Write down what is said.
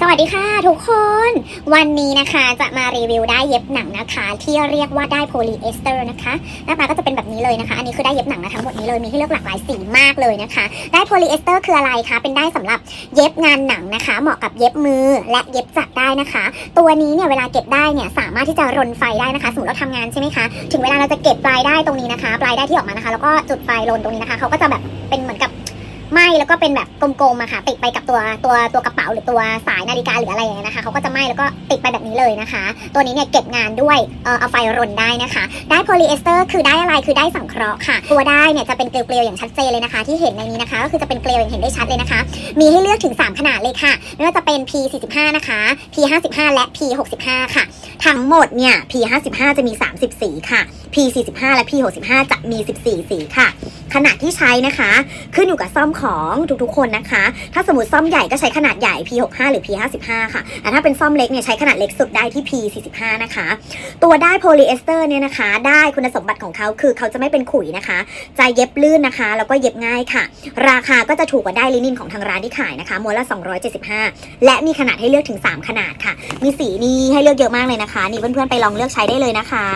สวัสดีค่ะทุกคน วันนี้นะคะจะมารีวิวได้เย็บหนังนะคะ ที่เรียกว่าได้โพลีเอสเตอร์นะคะหน้าตาก็จะเป็นแบบนี้เลยนะคะ อันนี้คือได้เย็บหนังนะทั้งหมดนี้เลยมีให้เลือกหลากหลายสีมากเลยนะคะ ได้โพลีเอสเตอร์คืออะไรคะเป็นได้สำหรับเย็บงานหนังนะคะ เหมาะกับเย็บมือและเย็บจักรได้นะคะ ตัวนี้เนี่ยเวลาเก็บได้เนี่ยสามารถที่จะรนไฟได้นะคะสมมติเราทำงานใช่ไหมคะถึงเวลาเราจะเก็บปลายได้ตรงนี้นะคะ ปลายได้ที่ออกมานะคะ แล้วก็จุดไฟรนตรงนี้นะคะเขาก็จะแบบเป็นเหมือนกับ ไหมแล้วก็เป็นแบบกลมๆอะค่ะติดไปกับตัวตัวตัวกระเป๋าหรือตัวสายนาฬิกาหรืออะไรอย่างเงี้ยนะคะเขาก็จะไหม้แล้วก็ติดไปแบบนี้เลยนะคะ ตัวนี้เนี่ยเก็บงานด้วยเออเอาไฟรนได้นะคะ ได้โพลีเอสเตอร์คือได้อะไรคือได้สังเคราะห์ค่ะ ตัวได้เนี่ยจะเป็นเกลียวๆอย่างชัดเจนเลยนะคะ ที่เห็นในนี้นะคะ ก็คือจะเป็นเกลียวอย่างเห็นได้ชัดเลยนะคะ มีให้เลือกถึง 3 ขนาดเลยค่ะไม่ว่าจะเป็น P 45 นะคะ P 55 และ P 65 ค่ะ ทั้งหมดเนี่ย P55 จะมี 30 สีค่ะ P45 และ P65 จะมี 14 สีค่ะ ขนาดที่ใช้นะคะ ขึ้นอยู่กับซ่อมของทุกๆคนนะคะ ถ้าสมมติซ่อมใหญ่ก็ใช้ขนาดใหญ่ P65 หรือ P55 ค่ะแต่ถ้าเป็นซ่อมเล็กเนี่ยใช้ขนาดเล็กสุดได้ที่ P45 นะคะ ตัวได้โพลีเอสเตอร์เนี่ยนะคะ ได้คุณสมบัติของเขาคือเขาจะไม่เป็นขุยนะคะ จะเย็บลื่นนะคะ แล้วก็เย็บง่ายค่ะ ราคาก็จะถูกกว่าได้ลินินของทางร้านที่ขายนะคะม้วนละ 275 และมีขนาดให้เลือกถึง 3 ขนาดค่ะ มีสีนี้ให้เลือกเยอะมากเลยนะคะ นี่เพื่อนๆไปลองเลือกใช้ได้เลยนะคะ